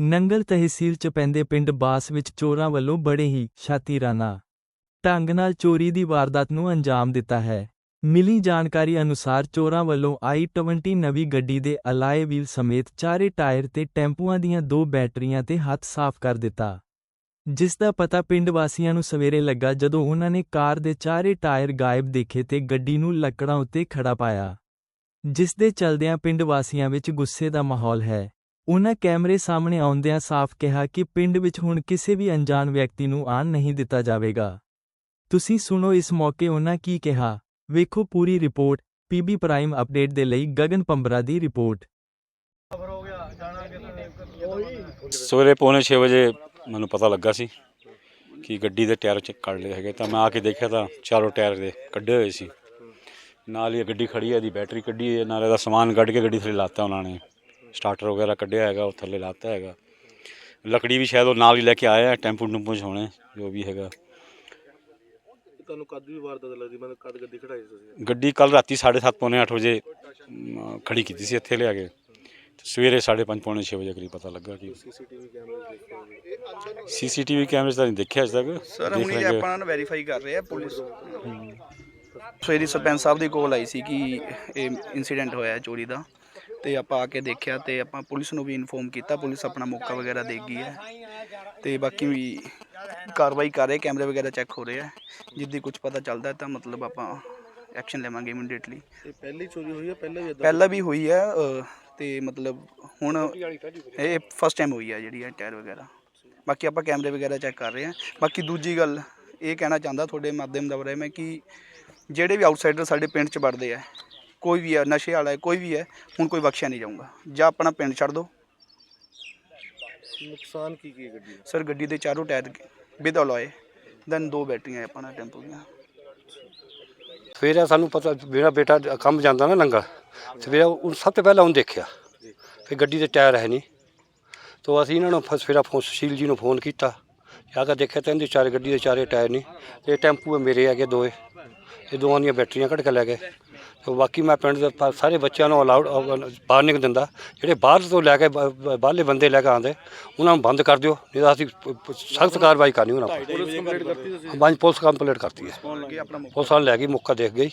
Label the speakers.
Speaker 1: ਨੰਗਲ ਤਹਿਸੀਲ ਚ ਪੈਂਦੇ ਪਿੰਡ ਬਾਸ ਵਿੱਚ ਚੋਰਾਂ ਵੱਲੋਂ ਬੜੇ ਹੀ ਸ਼ਾਤੀਰਾਨਾ ਢੰਗ ਨਾਲ ਚੋਰੀ ਦੀ ਵਾਰਦਾਤ ਨੂੰ ਅੰਜਾਮ ਦਿੱਤਾ ਹੈ। ਮਿਲੀ ਜਾਣਕਾਰੀ ਅਨੁਸਾਰ ਚੋਰਾਂ ਵੱਲੋਂ i20 ਨਵੀਂ ਗੱਡੀ ਦੇ ਅਲਾਏ ਵੀਲ ਸਮੇਤ ਚਾਰੇ ਟਾਇਰ ਤੇ ਟੈਂਪੂਆਂ ਦੀਆਂ ਦੋ ਬੈਟਰੀਆਂ ਤੇ ਹੱਥ ਸਾਫ਼ ਕਰ ਦਿੱਤਾ। ਜਿਸ ਦਾ ਪਤਾ ਪਿੰਡ ਵਾਸੀਆਂ ਨੂੰ ਸਵੇਰੇ ਲੱਗਾ ਜਦੋਂ ਉਹਨਾਂ ਨੇ ਕਾਰ ਦੇ ਚਾਰੇ ਟਾਇਰ ਗਾਇਬ ਦੇਖੇ ਤੇ ਗੱਡੀ ਨੂੰ ਲੱਕੜਾਂ ਉੱਤੇ ਖੜਾ ਪਾਇਆ। ਜਿਸ ਦੇ ਚਲਦਿਆਂ ਪਿੰਡ ਵਾਸੀਆਂ ਵਿੱਚ ਗੁੱਸੇ ਦਾ ਮਾਹੌਲ ਹੈ। ਉਹਨਾਂ ਕੈਮਰੇ ਸਾਹਮਣੇ ਆਉਂਦਿਆਂ ਸਾਫ਼ ਕਿਹਾ ਕਿ ਪਿੰਡ ਵਿੱਚ ਹੁਣ ਕਿਸੇ ਵੀ ਅਣਜਾਣ ਵਿਅਕਤੀ ਨੂੰ ਆਣ ਨਹੀਂ ਦਿੱਤਾ ਜਾਵੇਗਾ। ਤੁਸੀਂ ਸੁਣੋ ਇਸ ਮੌਕੇ ਉਹਨਾਂ ਕੀ ਕਿਹਾ। ਵੇਖੋ ਪੂਰੀ ਰਿਪੋਰਟ ਪੀਬੀ ਪ੍ਰਾਈਮ ਅਪਡੇਟ ਦੇ ਲਈ ਗਗਨ ਪੰਬਰਾ ਦੀ ਰਿਪੋਰਟ।
Speaker 2: ਸਵੇਰੇ ਪੌਣੇ 6 ਵਜੇ ਮੈਨੂੰ ਪਤਾ ਲੱਗਾ ਸੀ ਕਿ ਗੱਡੀ ਦੇ ਟਾਇਰ ਚੈੱਕ ਕਰ ਲਏ ਹੈਗੇ, ਤਾਂ ਮੈਂ ਆ ਕੇ ਦੇਖਿਆ ਤਾਂ ਚਾਰੋਂ ਟਾਇਰ ਦੇ ਕੱਢੇ ਹੋਏ ਸੀ। ਨਾਲ ਹੀ ਇਹ ਗੱਡੀ ਖੜੀ ਹੈ ਇਹਦੀ ਬੈਟਰੀ ਕੱਢੀ ਹੈ ਨਾਲ ਇਹਦਾ ਸਮਾਨ ਕੱਢ ਕੇ ਗੱਡੀ ਥੱਲੇ ਲਾਤਾ ਉਹਨਾਂ ਨੇ। ਸਟਾਰਟਰ ਵਗੈਰਾ ਕੱਢਿਆ ਹੈਗਾ ਉਹ ਥੱਲੇ ਲਾਤਾ ਹੈਗਾ। ਲੱਕੜੀ ਵੀ ਸ਼ਾਇਦ ਉਹ ਨਾਲ ਹੀ ਲੈ ਕੇ ਆਇਆ ਹੈ, ਟੈਂਪੂ ਟੁੰਪੂ 'ਚ ਹੋਣੇ ਜੋ ਵੀ ਹੈਗਾ।
Speaker 3: ਤੁਹਾਨੂੰ ਕਦ ਦੀ ਵਾਰਦਾਤ ਲੱਗਦੀ ਮੈਨੂੰ ਕਦ ਗੱਡੀ ਖੜਾਈ ਸੀ ਤੁਸੀਂ।
Speaker 2: ਗੱਡੀ ਕੱਲ ਰਾਤੀ 7:30 ਪੌਣੇ 8 ਵਜੇ ਅਮ, ਖੜੀ ਕੀਤੀ ਸੀ ਇੱਥੇ ਲਿਆ ਕੇ। ਤੇ ਸਵੇਰੇ 5:30 ਪੌਣੇ 6 ਵਜੇ ਕਰੀਬ ਪਤਾ ਲੱਗਾ ਕਿ
Speaker 3: ਸੀਸੀਟੀਵੀ ਕੈਮਰੇ ਦੇਖੇ ਹੋਣਗੇ
Speaker 2: ਸੀਸੀਟੀਵੀ ਕੈਮਰੇ ਤਾਂ ਨਹੀਂ ਦੇਖਿਆ ਅਜੇ ਤੱਕ।
Speaker 4: ਸਰ
Speaker 2: ਦੇਖ
Speaker 4: ਹੁਣੀ
Speaker 2: ਲਾਂਗੇ।
Speaker 4: ਆਪਾਂ ਨੂੰ ਵੈਰੀਫਾਈ ਕਰ ਰਹੇ ਆ ਪੁਲਿਸ ਸਵੇਰੀ ਸਰਪੰਚ ਸਾਹਿਬ ਦੀ ਕੋਲ ਆਈ ਸੀ ਕਿ ਇਹ ਇਨਸੀਡੈਂਟ ਹੋਇਆ ਹੈ ਚੋਰੀ ਦਾ ਤੇ ਆਪਾਂ ਆ ਕੇ ਦੇਖਿਆ ਤੇ ਆਪਾਂ ਪੁਲਿਸ ਨੂੰ ਵੀ ਇਨਫੋਰਮ ਕੀਤਾ ਪੁਲਿਸ ਆਪਣਾ ਮੌਕਾ ਵਗੈਰਾ ਦੇਖ ਗਈ ਹੈ। ਤੇ ਬਾਕੀ ਵੀ ਕਾਰਵਾਈ ਕਰ ਰਹੇ ਕੈਮਰੇ ਵਗੈਰਾ ਚੈੱਕ ਹੋ ਰਹੇ ਆ ਜਿੱਦੀ ਕੁਝ ਪਤਾ ਚੱਲਦਾ ਤਾਂ ਮਤਲਬ ਆਪਾਂ ਐਕਸ਼ਨ ਲਵਾਂਗੇ ਇਮੀਡੀਏਟਲੀ
Speaker 3: ਇਹ ਪਹਿਲੀ ਚੋਰੀ ਹੋਈ ਹੈ ਪਹਿਲਾਂ ਵੀ ਇਦਾਂ
Speaker 4: ਪਹਿਲਾਂ ਵੀ ਹੋਈ ਹੈ ਅ, ਤੇ ਮਤਲਬ ਹੁਣ ਇਹ ਫਸਟ ਟਾਈਮ ਹੋਈ ਹੈ ਜਿਹੜੀ ਹੈ ਟਾਇਰ ਵਗੈਰਾ। ਬਾਕੀ ਆਪਾਂ ਕੈਮਰੇ ਵਗੈਰਾ ਚੈੱਕ ਕਰ ਰਹੇ ਹਾਂ। ਬਾਕੀ ਦੂਜੀ ਗੱਲ ਇਹ ਕਹਿਣਾ ਚਾਹੁੰਦਾ ਤੁਹਾਡੇ ਮਾਧਿਅਮ ਦਾ ਵਰੇ ਮੈਂ ਕਿ ਜਿਹੜੇ ਵੀ ਆਊਟਸਾਈਡਰ ਸਾਡੇ ਪਿੰਡ 'ਚ ਵੜਦੇ ਆ ਕੋਈ ਵੀ ਹੈ ਨਸ਼ੇ ਵਾਲਾ ਹੈ ਕੋਈ ਵੀ ਹੈ ਹੁਣ ਕੋਈ ਬਖਸ਼ਿਆ ਨਹੀਂ ਜਾਊਗਾ। ਜਾਂ ਆਪਣਾ ਪਿੰਡ ਛੱਡ ਦਿਓ
Speaker 3: ਨੁਕਸਾਨ ਕੀ ਕੀ ਹੈ ਗੱਡੀ ਦਾ?
Speaker 4: ਸਰ ਗੱਡੀ ਦੇ ਚਾਰੋਂ ਟਾਇਰ ਵਿਦ ਅਲੋਏ ਦੈਨ ਦੋ ਬੈਟਰੀਆਂ ਆਪਣਾ ਟੈਂਪੂ ਦੀਆਂ।
Speaker 5: ਸਵੇਰੇ ਸਾਨੂੰ ਪਤਾ ਮੇਰਾ ਬੇਟਾ ਕੰਮ ਜਾਂਦਾ ਨਾ ਨੰਗਾ ਸਵੇਰੇ ਉਹ ਸਭ ਤੋਂ ਪਹਿਲਾਂ ਉਹਨੇ ਦੇਖਿਆ ਫਿਰ ਗੱਡੀ ਦੇ ਟਾਇਰ ਹੈ ਨਹੀਂ। ਤੋ ਅਸੀਂ ਇਹਨਾਂ ਨੂੰ ਸਵੇਰਾ ਫੋਨ ਸੁਸ਼ੀਲ ਜੀ ਨੂੰ ਫੋਨ ਕੀਤਾ ਜਾ ਕੇ ਦੇਖਿਆ ਤਾਂ ਇਹਦੇ ਚਾਰੇ ਗੱਡੀ ਦੇ ਚਾਰੇ ਟਾਇਰ ਨਹੀਂ ਤੇ ਟੈਂਪੂ ਮੇਰੇ ਹੈਗੇ ਦੋਏ। ਇਹ ਦੋਵਾਂ ਦੀਆਂ ਬੈਟਰੀਆਂ ਕੱਢ ਕੇ ਲੈ ਗਏ। ਤੇ ਬਾਕੀ ਮੈਂ ਪਿੰਡ ਦੇ ਪ- ਸਾਰੇ ਬੱਚਿਆਂ ਨੂੰ ਅਲਾਉਡ ਬਾਹਰ ਨਹੀਂ ਦਿੰਦਾ। ਜਿਹੜੇ ਬਾਹਰ ਤੋਂ ਲੈ ਕੇ ਬ- ਬਾਹਰਲੇ ਬੰਦੇ ਲੈ ਕੇ ਆਉਂਦੇ ਉਹਨਾਂ ਨੂੰ ਬੰਦ ਕਰ ਦਿਓ। ਨਹੀਂ ਤਾਂ ਅਸੀਂ ਸਖਤ ਕਾਰਵਾਈ ਕਰਨੀ ਉਹਨਾਂ ਉੱਪਰ
Speaker 3: ਪੁਲਿਸ ਕੰਪਲੀਟ ਕਰਤੀ ਤੁਸੀਂ?
Speaker 5: ਪੰਜ ਪੁਲਿਸ ਕੰਪਲੀਟ ਕਰਤੀ ਹੈ।
Speaker 4: ਆਪਣਾ
Speaker 5: ਪੁਲਿਸ ਵਾਲੇ ਲੈ ਗਈ ਮੌਕਾ ਦੇਖ ਗਈ।